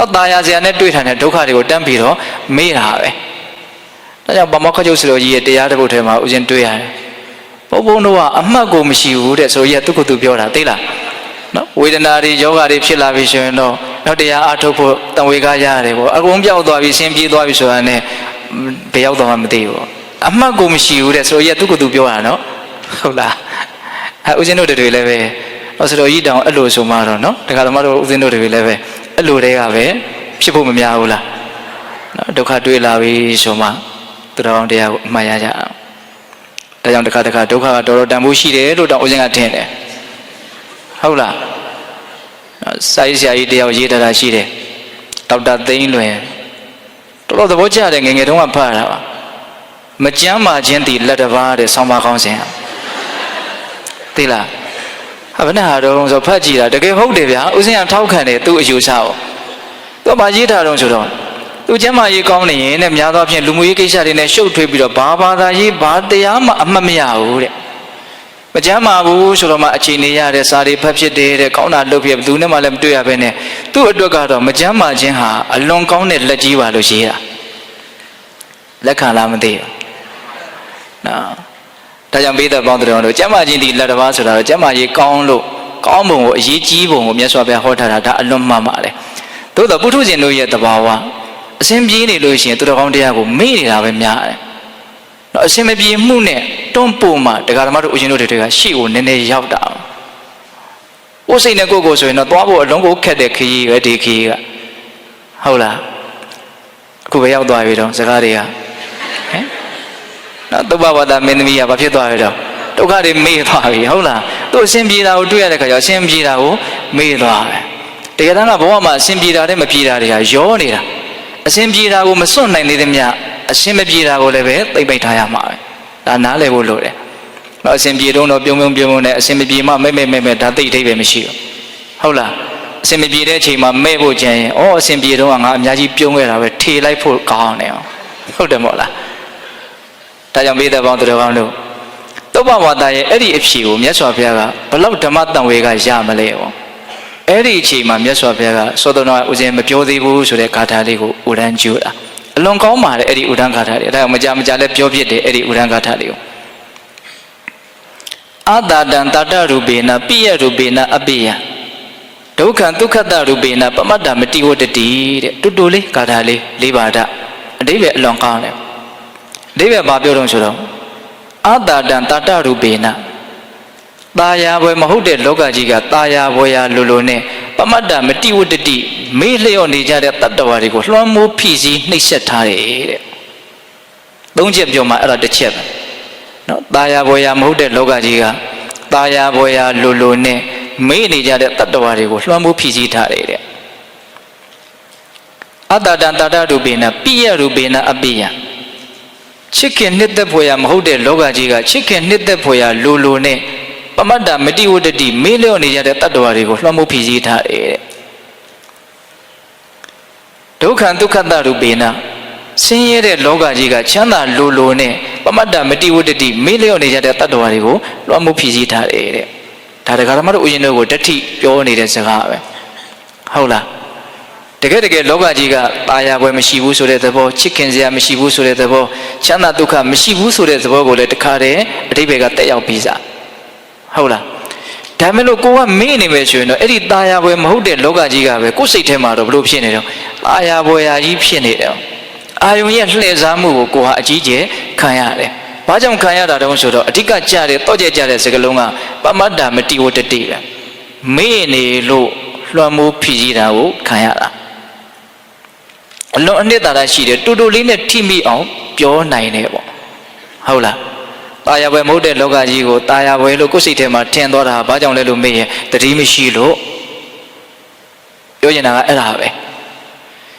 တော့ตาရစရာနဲ့တွေ့ထိုင်တဲ့ဒုက္ခတွေကိုတန်းပြီးတော့မေ့တာပဲဒါကြောင့်ဗမောခကျုပ်စလိုကြီးရဲ့တရားတစ်ပုဒ်ထဲမှာဥစဉ်တွေ့ရတယ်ဘုံဘုံတို့ကအမှတ်ကိုမရှိဘူးတဲ့ဆိုရသူကသူပြောတာသိလားနော်ဝေဒနာတွေယောဂတွေဖြစ်လာပြီဆိုရင်တော့နောက်တရားအထုတ်ဖို့တံဝေကရတယ်ပေါ့အကုန်ပြောက်သွားပြီဆင်းပြေးသွားပြီဆိုတာနဲ့ဘယ်ရောက်သွားမှမသိဘူးပေါ့အမှတ်ကိုမရှိဘူးတဲ့ဆိုရသူကသူပြောတာနော်ဟုတ်လားအဲဦးဇင်းတို့တွေလည်းပဲဟောဆိုတော့ဤတောင်အဲ့လိုဆိုမှတော့နော်ဒကာသမားတို့ဦးဇင်းတို့တွေလည်းပဲ အဲ့လိုတဲကပဲဖြစ်ဖို့မများဘူးလားနော်ဒုက္ခတွေ့လာပြီဆိုမှသူတော်ကောင်းတရားကိုအမှတ်ရကြအောင်ဒါကြောင့်တစ်ခါတစ်ခါဒုက္ခကတော်တော်တန်ဖိုးရှိတယ်လို့တောင်ဥစဉ်ကထင်တယ်ဟုတ်လားနော်စာရေးဆရာကြီးတယောက်ရေးထားတာရှိတယ်ဒေါက်တာသိန်းလွင်တော်တော်သဘောကျတယ်ငယ်ငယ်တုန်းကဖတ်တာပါမကြမ်းမာခြင်းတည်လက်တစ်ပါးတဲ့ဆောင်းပါကောင်းစဉ်သိလားဟာ ဘယ်နဲ့ဟာတော့ဆိုဖတ်ကြည့်တာတကယ်ဟုတ်တယ်ဗျာဥစဉ်ကထောက်ခံတယ်သူ့အယူဆကိုသူကမရေးထားတော့ဆိုတော့သူကျမ်းမာရေးကောင်းနေရင်တဲ့များသောအားဖြင့်လူမှုရေးကိစ္စတွေနဲ့ရှုပ်ထွေးပြီးတော့ဘာဘာသာရေးဘာတရားမှအမှတ်မရဘူးတဲ့မကြမ်းမာဘူးဆိုတော့မှအခြေအနေရတဲ့စာတွေဖတ်ဖြစ်တယ်တဲ့ကောင်းတာလုပ်ဖြစ်ဘယ်သူနဲ့မှလည်းမတွေ့ရဘဲနဲ့သူ့အတွက်ကတော့မကြမ်းမာခြင်းဟာအလွန်ကောင်းတဲ့လက်ကြီးပါလို့ရေးတာလက်ခံလားမသိဘူးနော် ဒါကြောင့်ပိဿပေါင်းတော်တို့ကျမ်းမာခြင်းဒီလက်တစ်ပါးဆိုတာတော့ကျမ်းမာရေးကောင်းလို့ကောင်းပုံကိုအရေးကြီးပုံကိုမြတ်စွာဘုရားဟောထားတာဒါအလွန်မှန်ပါတယ်သို့တော့ပုထုဇဉ်တို့ရဲ့တဘာဝအစဉ်ပြေးနေလို့ရှိရင်သူတော်ကောင်းတရားကိုမေ့နေတာပဲများတယ်တော့အစဉ်မပြေမှုနဲ့တွန်းပို့မှတရားဓမ္မတို့ဦးရှင်တို့တွေကရှေ့ကိုနည်းနည်းရောက်တာ။ဥစိတ်နဲ့ကိုယ့်ကိုယ်ဆိုရင်တော့သွားဖို့အလုံးကိုခက်တဲ့ခရီးပဲဒီခရီးကဟုတ်လားအခုပဲရောက်သွားပြီတော့စကားတွေကဟမ် နော်သုဘဝတ္တမင်းသမီးကဘာဖြစ်သွားပြီတော့ဒုက္ခတွေမေ့သွားပြီဟုတ်လားသူအစဉ်ပြေတာကိုတွေ့ရတဲ့ခါကျအစဉ်ပြေတာကိုမေ့သွားတယ်တကယ်တမ်းကဘဝမှာအစဉ်ပြေတာနဲ့မပြေတာတွေကရောနေတာအစဉ်ပြေတာကိုမစွန့်နိုင်သေးသမျှအစဉ်မပြေတာကိုလည်းပဲသိမ့်ပိတ်ထားရမှာပဲဒါနားလည်ဖို့လိုတယ်တော့အစဉ်ပြေတော့တော့ပြုံးပြုံးပြုံးပြုံးနဲ့အစဉ်မပြေမှမဲ့မဲ့မဲ့မဲ့ဒါသိအထိပ္ပယ်မရှိဘူးဟုတ်လားအစဉ်မပြေတဲ့အချိန်မှာမဲ့ဖို့ကြံရင်ဩအစဉ်ပြေတော့ငါအများကြီးပြုံးခဲ့တာပဲထေလိုက်ဖို့ကောင်းတယ်ဟုတ်တယ်မို့လား ဒါကြောင့်မိသက်ပေါင်းသူတော်ကောင်းတို့သုဘဝါဒရဲ့အဲ့ဒီအဖြေကိုမြတ်စွာဘုရားကဘလောက်ဓမ္မတန်ဝေကရမလဲပေါ့အဲ့ဒီအချိန်မှာမြတ်စွာဘုရားကသောတော်တော်ဦးဇင်းမပြောသေးဘူးဆိုတဲ့ဂါထာလေးကိုဥဒန်းကျူတာအလွန်ကောင်းပါတယ်အဲ့ဒီဥဒန်းဂါထာလေးဒါကြောင့်မကြမကြလဲပြောဖြစ်တယ်အဲ့ဒီဥဒန်းဂါထာလေးကိုအာတာတံတတရူပေနပိယရူပေနအပိယဒုက္ခံဒုက္ခတရူပေနပမတ္တမတိဝတ္တတိတဲ့တူတူလေးဂါထာလေးလေးပါဒအတိပ္ပယ်အလွန်ကောင်းတယ် အတိပ္ပယ်ဘာပြောတော့ဆိုတော့အာတာတံတတရူပေနตาယာဘွယ်မဟုတ်တဲ့လောကကြီးကตาယာဘွယ်ရာလိုလိုနဲ့ပမတ္တမတိဝတ္တတိမေ့လျော့နေကြတဲ့တတ္တဝါတွေကိုလွှမ်းမိုးဖိစီးနှိပ်စက်ထားတယ်တဲ့သုံးချက်ပြောမှအဲ့ဒါတစ်ချက်ပဲနော်ตาယာဘွယ်ရာမဟုတ်တဲ့လောကကြီးကตาယာဘွယ်ရာလိုလိုနဲ့မေ့နေကြတဲ့တတ္တဝါတွေကိုလွှမ်းမိုးဖိစီးထားတယ်တဲ့အတ္တတံတတ္တရူပေနပိယရူပေနအပိယ ချစ်ခင်နှစ်သက်ဖွယ်ရာမဟုတ်တဲ့လောကကြီးကချစ်ခင်နှစ်သက်ဖွယ်ရာလိုလိုနဲ့ပမတ္တမတိဝတ္တတိမေးလျော့နေကြတဲ့တတ္တဝါတွေကိုလွှမ်းမိုးဖိစီးထားတယ်တဲ့ဒုက္ခံဒုက္ခတရူပေနဆင်းရဲတဲ့လောကကြီးကချမ်းသာလိုလိုနဲ့ပမတ္တမတိဝတ္တတိမေးလျော့နေကြတဲ့တတ္တဝါတွေကိုလွှမ်းမိုးဖိစီးထားတယ်တဲ့ဒါတက္ကရာမတို့ဥယျာဉ်တို့ကိုတတိပြောနေတဲ့စကားပဲဟုတ်လား တကယ်တကယ်လောကကြီးကตายာပွဲမရှိဘူးဆိုတဲ့သဘောချစ်ခင်စရာမရှိဘူးဆိုတဲ့သဘောချမ်းသာဒုက္ခမရှိဘူးဆိုတဲ့သဘောကိုလည်းတခါတည်းအတိပ္ပယ်ကတက်ရောက်ပြီးစားဟုတ်လားဒါမဲ့လို့ကိုကမေ့နေမယ်ဆိုရင်တော့အဲ့ဒီตายာပွဲမဟုတ်တဲ့လောကကြီးကပဲကိုယ်စိတ်ထဲမှာတော့ဘလို့ဖြစ်နေတော့ตายာပွဲရာကြီးဖြစ်နေတယ်အာယုံရဲ့လှည့်စားမှုကိုကိုဟာအကြီးကျယ်ခံရတယ်ဘာကြောင့်ခံရတာတုံးဆိုတော့အဓိကကြတဲ့တော့ကြကြတဲ့စကလုံးကပမတ္တာမတိဝတ္တတိပဲမေ့နေလို့လွှမ်းမိုးဖြစ်ကြီးတာကိုခံရတာ အလွန်အနှစ်သာရရှိတယ်တူတူလေးနဲ့ထိမိအောင်ပြောနိုင်တယ်ပေါ့ဟုတ်လားတာယာပွဲမဟုတ်တဲ့လောကကြီးကိုတာယာပွဲလို့ကိုယ်စိတ်ထဲမှာထင်သွားတာဘာကြောင့်လဲလို့မေးရင်တတိမရှိလို့ပြောချင်တာကအဲ့ဒါပဲ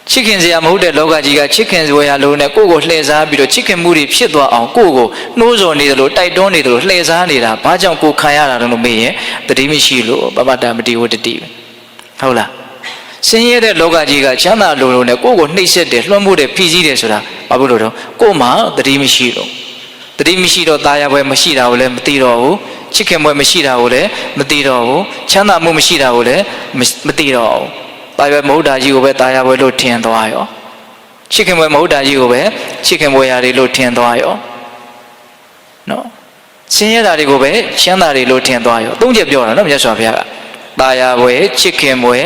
ချစ်ခင်စရာမဟုတ်တဲ့လောကကြီးကချစ်ခင်စရာလုံးနဲ့ကိုယ့်ကိုလှည့်စားပြီးတော့ချစ်ခင်မှုတွေဖြစ်သွားအောင်ကိုယ့်ကိုနှိုးဆော်နေတယ်လို့တိုက်တွန်းနေတယ်လို့လှည့်စားနေတာဘာကြောင့်ကိုခံရတာလို့မေးရင်တတိမရှိလို့ပပတ္တမတိဝတ္တိပဲဟုတ်လား ဆင်းရဲတဲ့လောကကြီးကချမ်းသာလို့လို့နဲ့ကိုယ့်ကိုနှိပ်စက်တယ်လွှမ်းမိုးတယ်ဖိစီးတယ်ဆိုတာဘာဖြစ်လို့တော့ကိုယ်မှတတိမရှိလို့တတိမရှိတော့ตายရပွဲမရှိတာကိုလည်းမသိတော့ဘူးချစ်ခင်ပွဲမရှိတာကိုလည်းမသိတော့ဘူးချမ်းသာမှုမရှိတာကိုလည်းမသိတော့ဘူး တာရွယ်မဟုတ်တာကြီးကိုပဲတာယာပွဲလို့ထင်သွားရောချစ်ခင်ပွဲမဟုတ်တာကြီးကိုပဲချစ်ခင်ပွဲရာတွေလို့ထင်သွားရောနော်ဆင်းရဲတာတွေကိုပဲချမ်းသာတွေလို့ထင်သွားရောသုံးချက်ပြောတာနော်မြတ်စွာဘုရားက တာယာပွဲချစ်ခင်ပွဲ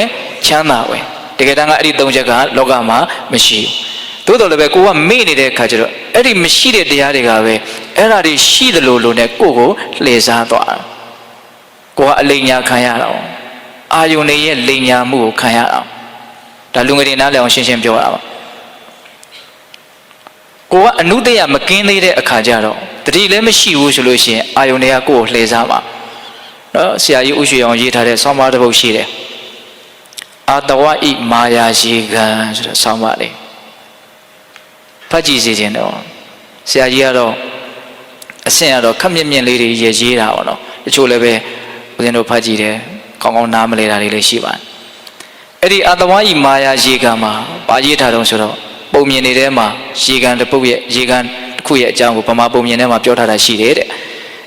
ချမ်းသာပွဲတကယ်တမ်းကအဲ့ဒီသုံးချက်ကလောကမှာမရှိဘူးသို့တော်လည်းပဲကိုကမေ့နေတဲ့အခါကျတော့အဲ့ဒီမရှိတဲ့တရားတွေကပဲအဲ့ဓာတွေရှိတယ်လို့လို့နဲ့ကိုကိုလှည့်စားသွားတာကိုကအလိမ်ညာခံရတာ哦အာယုန်တွေရဲ့လိမ်ညာမှုကိုခံရတာဒါလူငယ်တွေနားလည်အောင်ရှင်းရှင်းပြောတာပါကိုကအနုတ္တရမကင်းသေးတဲ့အခါကျတော့တတိလည်းမရှိဘူးဆိုလို့ရှိရင်အာယုန်တွေကကိုကိုလှည့်စားပါ နော်ဆရာကြီးဥရွှေအောင်ရေးထားတဲ့ဆောင်းပါးတစ်ပုဒ်ရှိတယ်အာတဝဣမာယာရှိကံဆိုတဲ့ဆောင်းပါးလေးဖတ်ကြည့်စီခြင်းတော့ဆရာကြီးကတော့အဆင့်ကတော့ခက်မြင့်မြင့်လေးတွေရည်ရေးတာပေါ့နော်တချို့လည်းပဲဦးဇင်းတို့ဖတ်ကြည့်တယ်ကောင်းကောင်းနားမလဲတာတွေလည်းရှိပါတယ်အဲ့ဒီအာတဝဣမာယာရှိကံမှာပါရေးထားတော့ဆိုတော့ပုံမြင်နေတဲ့မှာရေကန်တစ်ပုတ်ရဲ့ရေကန်တစ်ခုရဲ့အကြောင်းကိုဗမာပုံမြင်ထဲမှာပြောထားတာရှိတယ်တဲ့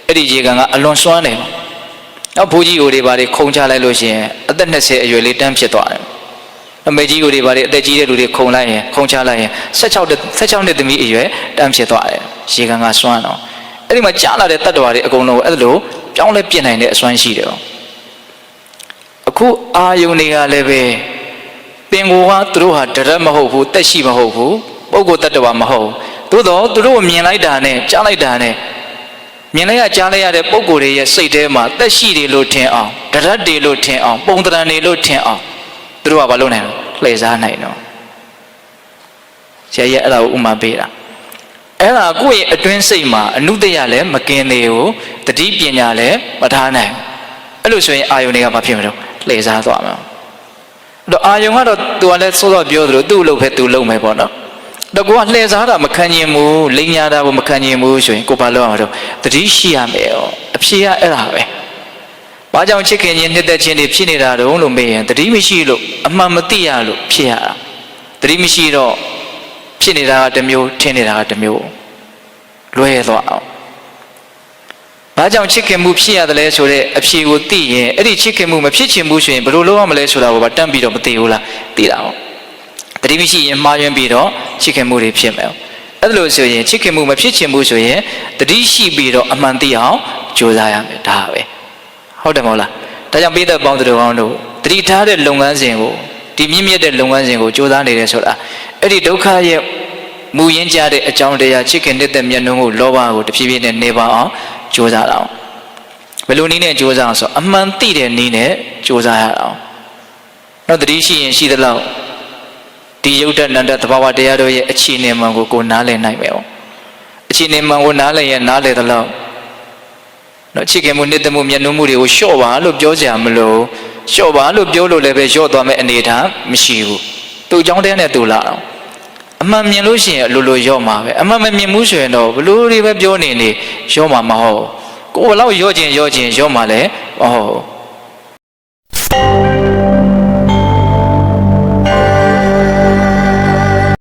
အဲ့ဒီရေကန်ကအလွန်စွမ်းတယ် နောက်ဘိုးကြီးကိုတွေပါတွေခုံချလိုက်လို့ရှိရင်အသက်20အရွယ်လေးတန်းဖြစ်သွားတယ်အမေကြီးကိုတွေပါတွေအသက်ကြီးတဲ့လူတွေခုံလိုက်ရင်ခုံချလိုက်ရင်16နှစ်16နှစ်သမီးအရွယ်တန်းဖြစ်သွားတယ်ရေကန်ကစွမ်းတော့အဲ့ဒီမှာကြားလာတဲ့တတ္တဝါတွေအကုန်လုံးအဲ့လိုပြောင်းလဲပြစ်နိုင်တဲ့အစွမ်းရှိတယ်အခုအာယုန်တွေကလည်းပဲပင်ကိုကသူတို့ဟာတရက်မဟုတ်ဘူးတက်ရှိမဟုတ်ဘူးပုဂ္ဂိုလ်တ attva မဟုတ်သို့တော့သူတို့ကိုမြင်လိုက်တာနဲ့ကြားလိုက်တာနဲ့ မြင်လိုက်ရကြားလိုက်ရတဲ့ပုံကိုယ်တွေရဲ့စိတ်ထဲမှာတက်ရှိတယ်လို့ထင်အောင်တရက်တွေလို့ထင်အောင်ပုံတရံတွေလို့ထင်အောင်သူတို့ကဘာလုပ်နိုင်လဲလှည့်စားနိုင်တော့ဆရာကြီးအဲ့ဒါကိုဥမာပေးတာအဲ့ဒါကိုယ့်ရဲ့အတွင်းစိတ်မှာအနုတ္တရလည်းမကင်းသေးဘူးတတိပညာလည်းမထားနိုင်အဲ့လိုဆိုရင်အာယုန်တွေကဘာဖြစ်မလို့လှည့်စားသွားမှာတော့အာယုံကတော့သူကလည်းစောစောပြောသလိုသူ့လို့ပဲသူ့လုံးမယ်ပေါ့နော် တော့ကိုကလှည့်စားတာမခံကျင်ဘူးလိန်ညာတာကိုမခံကျင်ဘူးဆိုရင်ကိုဘာလုပ်ရမှာတော့တတိရှိရမယ်ရောအဖြေကအဲ့ဒါပဲဘာကြောင့်ချစ်ခင်ခြင်းနှစ်သက်ခြင်းတွေဖြစ်နေတာတုံးလို့မေးရင်တတိမရှိလို့အမှန်မသိရလို့ဖြစ်ရတာတတိမရှိတော့ဖြစ်နေတာကတစ်မျိုးထင်နေတာကတစ်မျိုးလွဲသွားအောင်ဘာကြောင့်ချစ်ခင်မှုဖြစ်ရတယ်လဲဆိုတဲ့အဖြေကိုသိရင်အဲ့ဒီချစ်ခင်မှုမဖြစ်ချင်ဘူးဆိုရင်ဘယ်လိုလုပ်ရမလဲဆိုတာကိုပါတန့်ပြီးတော့မသိဘူးလားသိတာဟုတ် တတိမရှိရင်မှားယွင်းပြီးတော့ချစ်ခင်မှုတွေဖြစ်မယ်အဲ့လိုဆိုရင်ချစ်ခင်မှုမဖြစ်ချင်ဘူးဆိုရင်တတိရှိပြီးတော့အမှန်သိအောင်ကြိုးစားရမယ်ဒါပဲဟုတ်တယ်မဟုတ်လားဒါကြောင့်ပိသက်ပေါင်းသူတော်ကောင်းတို့တတိထားတဲ့လုပ်ငန်းစဉ်ကိုဒီမြင့်မြတ်တဲ့လုပ်ငန်းစဉ်ကိုကြိုးစားနေတယ်ဆိုတာအဲ့ဒီဒုက္ခရဲ့မူရင်းကြတဲ့အကြောင်းတရားချစ်ခင်တဲ့မျက်နှာကိုလောဘကိုတဖြည်းဖြည်းနဲ့နေပါအောင်ကြိုးစားတာအောင်ဘယ်လိုနည်းနဲ့ကြိုးစားအောင်ဆိုအမှန်သိတဲ့နည်းနဲ့ကြိုးစားရအောင်တော့တတိရှိရင်ရှိသလောက် ဒီယုတ်တနန္တသဘာဝတရားတို့ရဲ့အခြေအနေမှန်ကိုကိုနားလည်နိုင်မယ်။အခြေအနေမှန်ကိုနားလည်ရင်နားလည်သလောက်တော့ချစ်ခင်မှုနှစ်သက်မှုမျက်နှာမှုတွေကိုလျှော့ပါလို့ပြောကြမလို့လျှော့ပါလို့ပြောလို့လည်းပဲလျှော့သွားမယ့်အနေအထားမရှိဘူး။သူ့အကြောင်းတဲနဲ့သူလာတော့အမှန်မြင်လို့ရှိရင်အလိုလိုရော့မှာပဲအမှန်မမြင်ဘူးဆိုရင်တော့ဘလို့တွေပဲပြောနေနေရော့မှာမဟုတ်ကိုယ်ဘလောက်ရော့ခြင်းရော့ခြင်းရော့မှာလည်းမဟုတ်